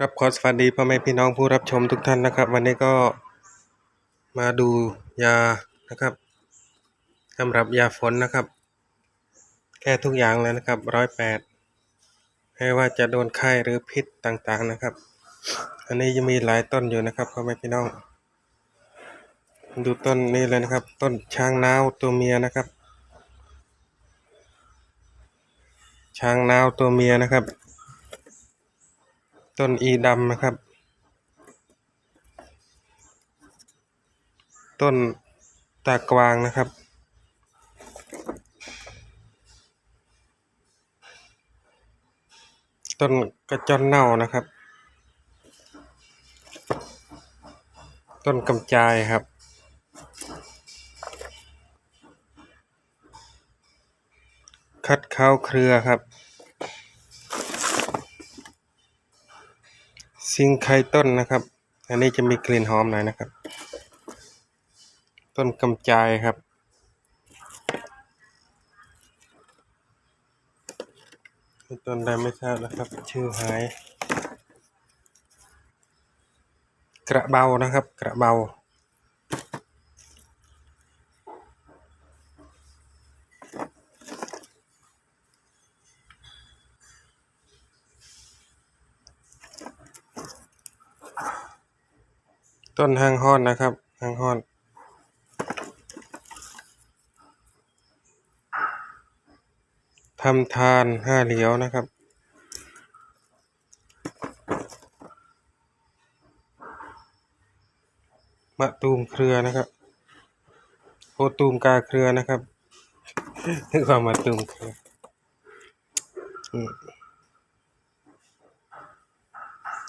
ครับขอสวัสดีพ่อแม่พี่น้องผู้รับชมทุกท่านนะครับ วันนี้ก็มาดูยานะครับสำหรับยาฝนนะครับ แก้ทุกอย่างเลยนะครับร้อยแปดไม่ว่าจะโดนไข้หรือพิษต่างๆนะครับ อันนี้จะมีหลายต้นอยู่นะครับพ่อแม่พี่น้อง ดูต้นนี้เลยนะครับ ต้นช้างนาวตัวเมียนะครับ ช้างนาวตัวเมียนะครับ ต้นอีดำนะครับ ต้นตากวางนะครับ ต้นกระจอนเน่านะครับ ต้นกำจายครับคัดเข้าเครือครับ ซิงไคต้นนะครับ อันนี้จะมีกลิ่นหอมหน่อยนะครับ ต้นกำจายครับ ต้นใดไม่ทราบนะครับ ชื่อหาย กระเบานะครับ กระเบา ต้นหางห้อนนะครับหางห้อนทำทานห้าเหลียวนะครับ มะตูมเครือนะครับโอตูมกาเครือนะครับนึกว่ามะตูมเครือ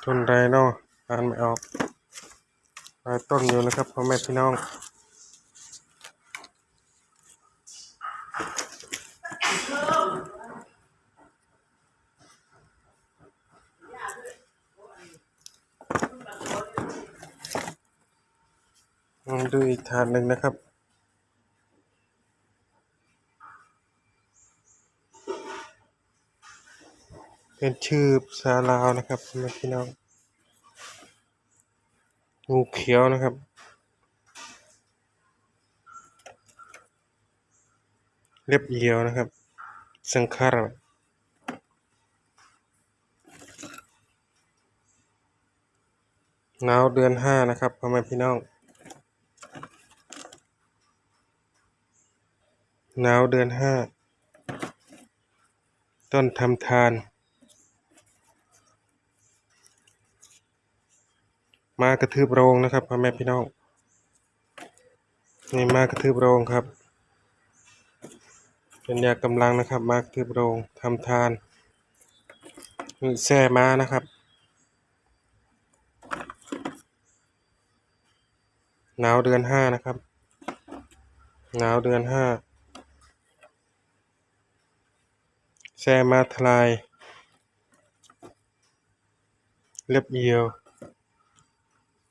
ต้นไรเนาะอ่านไม่ออก ลายต้นอยู่นะครับพ่อแม่พี่น้องมาดูอีกถาดหนึ่งนะครับเป็นชื่อภาษาลาวนะครับพ่อแม่พี่น้อง งูเขียวนะครับ เล็บเหี่ยวนะครับ สังขารหนาวเดือนห้านะครับพ่อแม่พี่น้องหนาวเดือนห้า ต้นทำทาน มากระทืบโรงนะครับพ่อแม่พี่น้องนี่มากระทืบโรงครับ เป็นยากำลังนะครับ มากระทืบโรงทำทานแซ่ม้านะครับ หนาวเดือนห้านะครับ หนาวเดือนห้าแซมาทลาย เล็บเยียว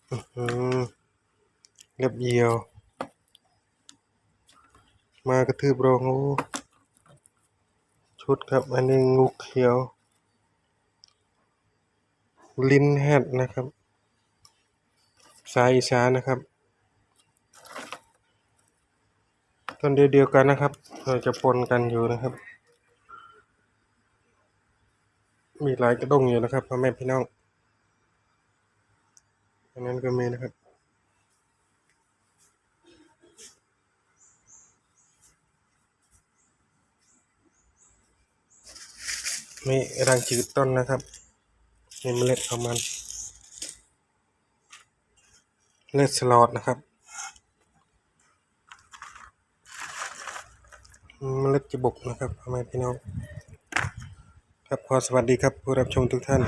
เล็บเยียว มากระทืบโรงโอ้ชุดครับ อันนี้งูเขียว ลิ้นแฮดนะครับสายอีสานนะครับ ต้นเดียวกันนะครับ เราจะปนกันอยู่นะครับ มีหลายกระด้งอยู่นะครับพ่อแม่พี่น้อง อันนั้นก็มีนะครับมีรังจืดต้นนะครับมีเมล็ดของมันเมล็ดสลอดนะครับเมล็ดจะบกนะครับพ่อแม่พี่น้อง ครับขอสวัสดีครับผู้รับชมทุกท่าน